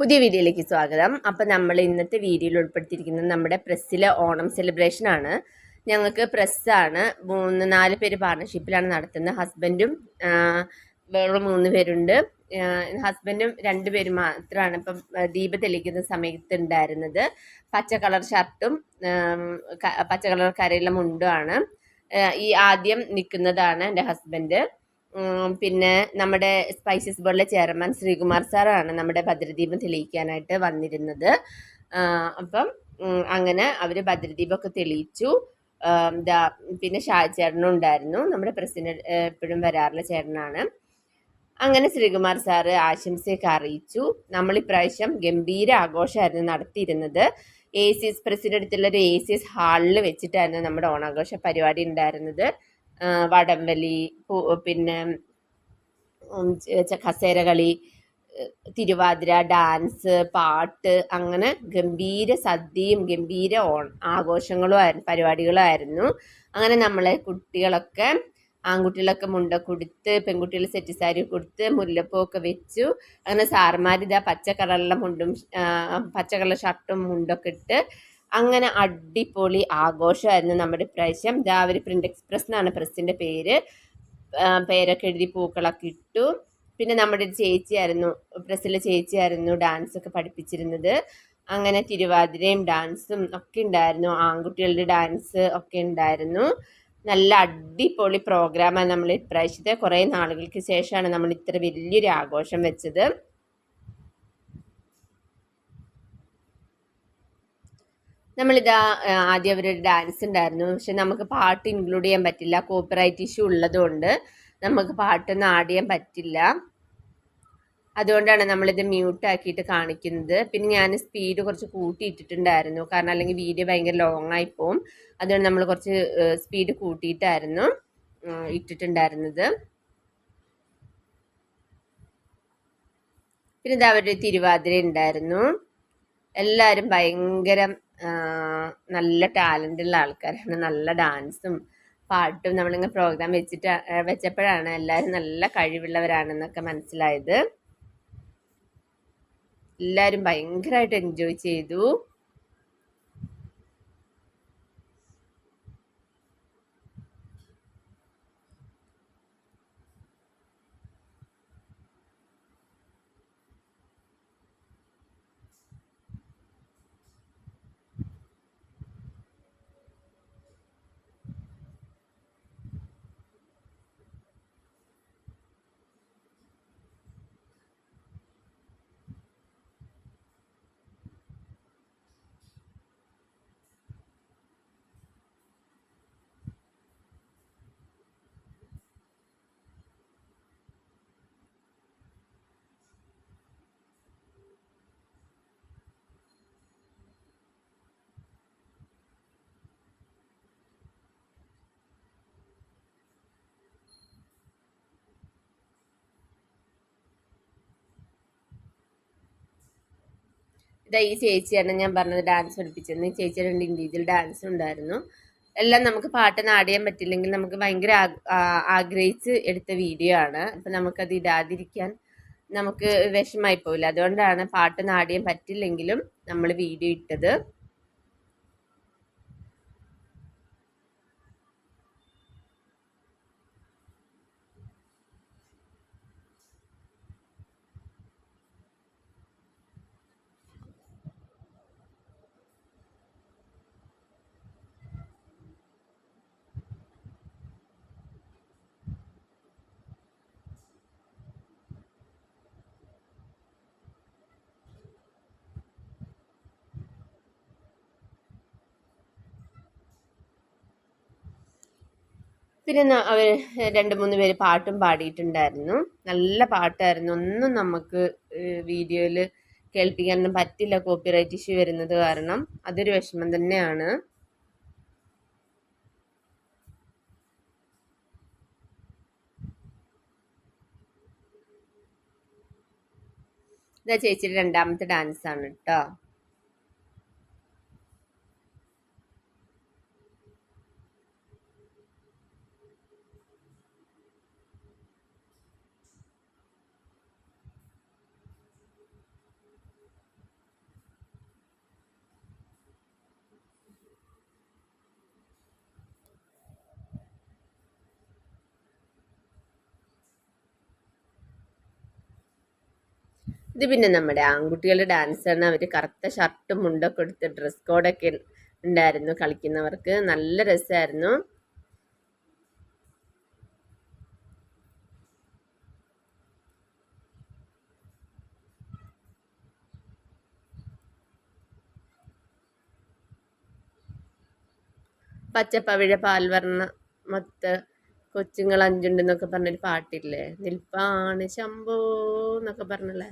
പുതിയ വീഡിയോയിലേക്ക് സ്വാഗതം. അപ്പം നമ്മൾ ഇന്നത്തെ വീഡിയോയിൽ ഉൾപ്പെടുത്തിയിരിക്കുന്നത് നമ്മുടെ പ്രസ്സിലെ ഓണം സെലിബ്രേഷൻ ആണ്. ഞങ്ങൾക്ക് പ്രസ്സാണ്. മൂന്ന് നാല് പേര് പാർട്ണർഷിപ്പിലാണ് നടത്തുന്നത്. ഹസ്ബൻഡും വേറെ മൂന്ന് പേരുണ്ട്. ഹസ്ബൻഡും രണ്ട് പേര് മാത്രമാണ് ഇപ്പം ദീപ തെളിക്കുന്ന സമയത്ത് ഉണ്ടായിരുന്നത്. പച്ച കളർ ഷർട്ടും പച്ച കളർ കരയുള്ള മുണ്ടുമാണ് ഈ ആദ്യം നിൽക്കുന്നതാണ് എന്റെ ഹസ്ബൻഡ് പിന്നെ നമ്മുടെ സ്പൈസസ് ബോർഡിലെ ചെയർമാൻ ശ്രീകുമാർ സാറാണ് നമ്മുടെ ഭദ്രദീപം തെളിയിക്കാനായിട്ട് വന്നിരുന്നത്. അപ്പം അങ്ങനെ അവർ ഭദ്രദീപമൊക്കെ തെളിയിച്ചു. എന്താ പിന്നെ ഷാജേട്ടനും ഉണ്ടായിരുന്നു. നമ്മുടെ പ്രസിഡന്റ് എപ്പോഴും വരാറുള്ള ചേട്ടനാണ്. അങ്ങനെ ശ്രീകുമാർ സാറ് ആശംസയൊക്കെ അറിയിച്ചു. നമ്മൾ ഇപ്രാവശ്യം ഗംഭീര ആഘോഷമായിരുന്നു നടത്തിയിരുന്നത്. എ സി എസ് പ്രസിഡന്റടുത്തുള്ള ഒരു എ സി എസ് ഹാളിൽ വെച്ചിട്ടായിരുന്നു നമ്മുടെ ഓണാഘോഷ പരിപാടി ഉണ്ടായിരുന്നത്. വടംവലി പിന്നെ കസേരകളി തിരുവാതിര ഡാൻസ് പാട്ട് അങ്ങനെ ഗംഭീര സദ്യയും ഗംഭീര ഓൺ ആഘോഷങ്ങളും ആയിരുന്നു പരിപാടികളായിരുന്നു അങ്ങനെ നമ്മളെ കുട്ടികളൊക്കെ ആൺകുട്ടികളൊക്കെ മുണ്ട കൊടുത്ത് പെൺകുട്ടികൾ സെറ്റ് സാരി കൊടുത്ത് മുല്ലപ്പൂവൊക്കെ വെച്ചു. അങ്ങനെ സാർമാർ ഇതാ പച്ച മുണ്ടും പച്ച കളർ ഷർട്ടും മുണ്ടൊക്കെ ഇട്ട് അങ്ങനെ അടിപൊളി ആഘോഷമായിരുന്നു നമ്മുടെ ഇപ്രാവശ്യം. രാവിലെ പ്രിന്റ് എക്സ്പ്രസ് എന്നാണ് പ്രസിന്റെ പേര്. പേരൊക്കെ എഴുതി പൂക്കളൊക്കെ ഇട്ടു. പിന്നെ നമ്മുടെ ഒരു ചേച്ചിയായിരുന്നു പ്രസ്സിലെ ചേച്ചിയായിരുന്നു ഡാൻസ് ഒക്കെ പഠിപ്പിച്ചിരുന്നത്. അങ്ങനെ തിരുവാതിരയും ഡാൻസും ഒക്കെ ഉണ്ടായിരുന്നു. ആൺകുട്ടികളുടെ ഡാൻസ് ഒക്കെ ഉണ്ടായിരുന്നു. നല്ല അടിപൊളി പ്രോഗ്രാമാണ് നമ്മൾ ഇപ്രാവശ്യത്തെ കുറേ നാളുകൾക്ക് ശേഷമാണ് നമ്മൾ ഇത്ര വലിയൊരു ആഘോഷം വെച്ചത്. നമ്മളിതാ ആദ്യം അവരൊരു ഡാൻസ് ഉണ്ടായിരുന്നു പക്ഷെ നമുക്ക് പാട്ട് ഇൻക്ലൂഡ് ചെയ്യാൻ പറ്റില്ല. കോപ്പിറൈറ്റ് ഇഷ്യൂ ഉള്ളതുകൊണ്ട് നമുക്ക് പാട്ടൊന്നും ആഡ് ചെയ്യാൻ പറ്റില്ല. അതുകൊണ്ടാണ് നമ്മളിത് മ്യൂട്ട് ആക്കിയിട്ട് കാണിക്കുന്നത്. പിന്നെ ഞാൻ സ്പീഡ് കുറച്ച് കൂട്ടിയിട്ടിട്ടുണ്ടായിരുന്നു. കാരണം അല്ലെങ്കിൽ വീഡിയോ ഭയങ്കര ലോങ് ആയി പോവും. അതുകൊണ്ട് നമ്മൾ കുറച്ച് സ്പീഡ് കൂട്ടിയിട്ടായിരുന്നു ഇട്ടിട്ടുണ്ടായിരുന്നത്. പിന്നെ ഇത് അവരുടെ തിരുവാതിര ഉണ്ടായിരുന്നു എല്ലാവരും ഭയങ്കര നല്ല ടാലന്റ് ഉള്ള ആൾക്കാരാണ്. നല്ല ഡാൻസും പാട്ടും നമ്മളിങ്ങനെ പ്രോഗ്രാം വെച്ചിട്ട് വെച്ചപ്പോഴാണ് എല്ലാവരും നല്ല കഴിവുള്ളവരാണെന്നൊക്കെ മനസ്സിലായത്. എല്ലാവരും ഭയങ്കരമായിട്ട് എൻജോയ് ചെയ്തു. ഇതാ ഈ ചേച്ചിയാണ് ഞാൻ പറഞ്ഞത് ഡാൻസ് പഠിപ്പിച്ചത് ഈ ചേച്ചി രണ്ട് ഇൻഡിവിജ്വൽ ഡാൻസ് ഉണ്ടായിരുന്നു. എല്ലാം നമുക്ക് പാട്ട് നാടിയാൻ പറ്റില്ലെങ്കിൽ നമുക്ക് ഭയങ്കര ആഗ്രഹിച്ച് എടുത്ത വീഡിയോ ആണ്. അപ്പം നമുക്കത് ഇടാതിരിക്കാൻ നമുക്ക് വിഷമായി പോവില്ല. അതുകൊണ്ടാണ് പാട്ട് നാടിയാൻ പറ്റില്ലെങ്കിലും നമ്മൾ വീഡിയോ ഇട്ടത്. പിന്നെ അവർ രണ്ട് മൂന്ന് പേര് പാട്ടും പാടിയിട്ടുണ്ടായിരുന്നു. നല്ല പാട്ടായിരുന്നു. ഒന്നും നമുക്ക് വീഡിയോയിൽ കേൾപ്പിക്കാനൊന്നും പറ്റില്ല കോപ്പിറൈറ്റ് ഇഷ്യൂ വരുന്നത് കാരണം. അതൊരു വിഷമം തന്നെയാണ്. ഇതാ ചേച്ചിയുടെ രണ്ടാമത്തെ ഡാൻസ് ആണ് കേട്ടോ ഇത് പിന്നെ നമ്മുടെ ആൺകുട്ടികളുടെ ഡാൻസാണ്. അവർ കറുത്ത ഷർട്ടും മുണ്ടൊക്കെ എടുത്ത് ഡ്രസ് കോഡൊക്കെ ഉണ്ടായിരുന്നു കളിക്കുന്നവർക്ക്. നല്ല രസമായിരുന്നു. പച്ചപ്പവിഴ പാൽവർണ മൊത്ത കൊച്ചുങ്ങൾ അഞ്ചുണ്ടെന്നൊക്കെ പറഞ്ഞൊരു പാട്ടില്ലേ? നിൽപ്പാണ് ശംഭോ എന്നൊക്കെ പറഞ്ഞല്ലേ?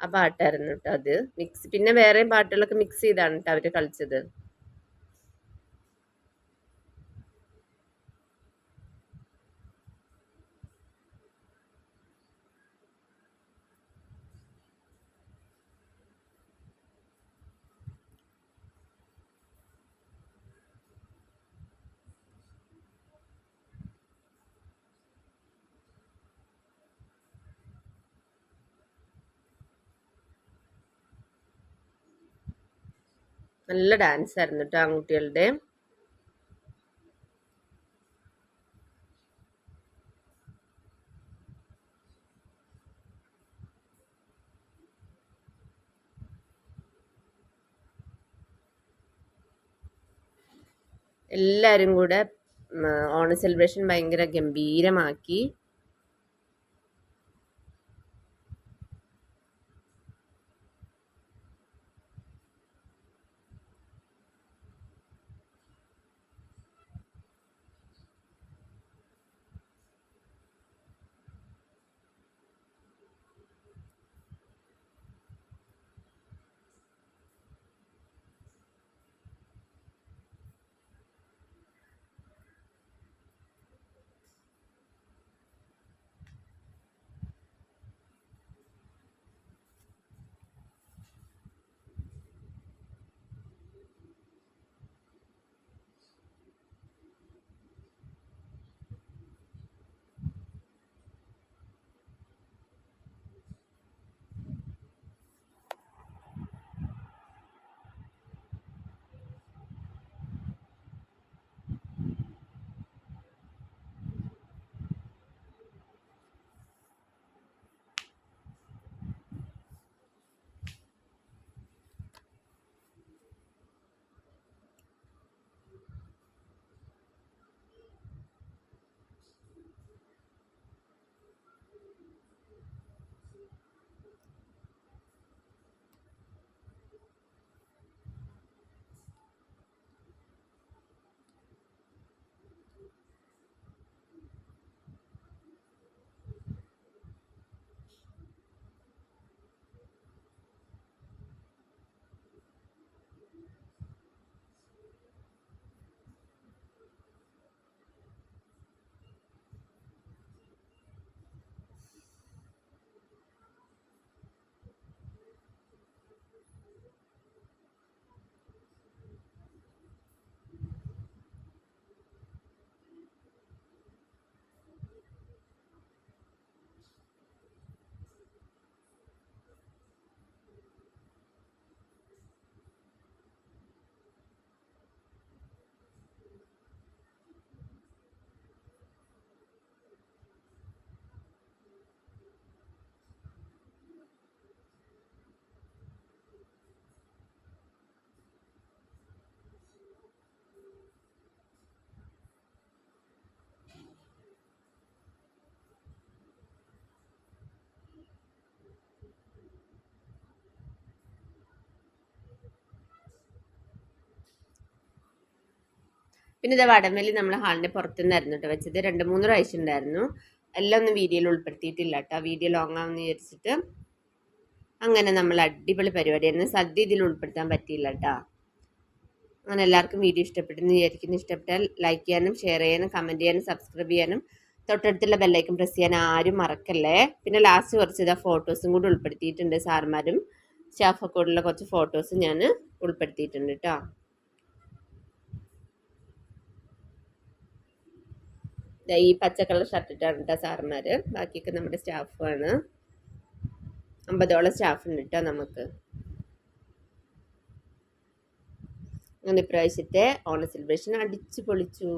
ആ പാട്ടായിരുന്നു കേട്ടോ അത്. മിക്സ് പിന്നെ വേറെയും പാട്ടുകളൊക്കെ മിക്സ് ചെയ്താണ് കേട്ടോ അവർ കളിച്ചത്. നല്ല ഡാൻസ് ആയിരുന്നു കേട്ടോ ആൺകുട്ടികളുടെ. എല്ലാവരും കൂടെ ഓണ സെലിബ്രേഷൻ ഭയങ്കര ഗംഭീരമാക്കി. പിന്നെ ഇത് വടംവലി നമ്മൾ ഹാളിന്റെ പുറത്തുനിന്നായിരുന്നു കേട്ടോ വെച്ചത്. രണ്ട് മൂന്ന് പ്രാവശ്യം ഉണ്ടായിരുന്നു. എല്ലാം ഒന്നും വീഡിയോയിൽ ഉൾപ്പെടുത്തിയിട്ടില്ല കേട്ടോ വീഡിയോ ലോങ് ആവുമെന്ന് വിചാരിച്ചിട്ട് അങ്ങനെ നമ്മൾ അടിപൊളി പരിപാടിയായിരുന്നു. സദ്യ ഇതിൽ ഉൾപ്പെടുത്താൻ പറ്റിയില്ല കേട്ടോ അങ്ങനെ എല്ലാവർക്കും വീഡിയോ ഇഷ്ടപ്പെട്ടെന്ന് വിചാരിക്കുന്നു. ഇഷ്ടപ്പെട്ടാൽ ലൈക്ക് ചെയ്യാനും ഷെയർ ചെയ്യാനും കമന്റ് ചെയ്യാനും സബ്സ്ക്രൈബ് ചെയ്യാനും തൊട്ടടുത്തുള്ള ബെല്ലൈക്കൻ പ്രസ് ചെയ്യാൻ ആരും മറക്കല്ലേ. പിന്നെ ലാസ്റ്റ് കുറച്ച് ഇതാ ഫോട്ടോസും കൂടി ഉൾപ്പെടുത്തിയിട്ടുണ്ട് സാർമാരും. സ്റ്റാഫൊക്കെ ഉള്ള കുറച്ച് ഫോട്ടോസ് ഞാൻ ഉൾപ്പെടുത്തിയിട്ടുണ്ട് കേട്ടോ ഈ പച്ച കളർ ഷർട്ട് ഇട്ടാണ് കേട്ടോ സാറന്മാർ ബാക്കിയൊക്കെ നമ്മുടെ സ്റ്റാഫാണ് അമ്പതോളം സ്റ്റാഫുണ്ട് കേട്ടോ നമുക്ക്. അങ്ങനെ ഇപ്രാവശ്യത്തെ ഓണ സെലിബ്രേഷൻ അടിച്ചു പൊളിച്ചു.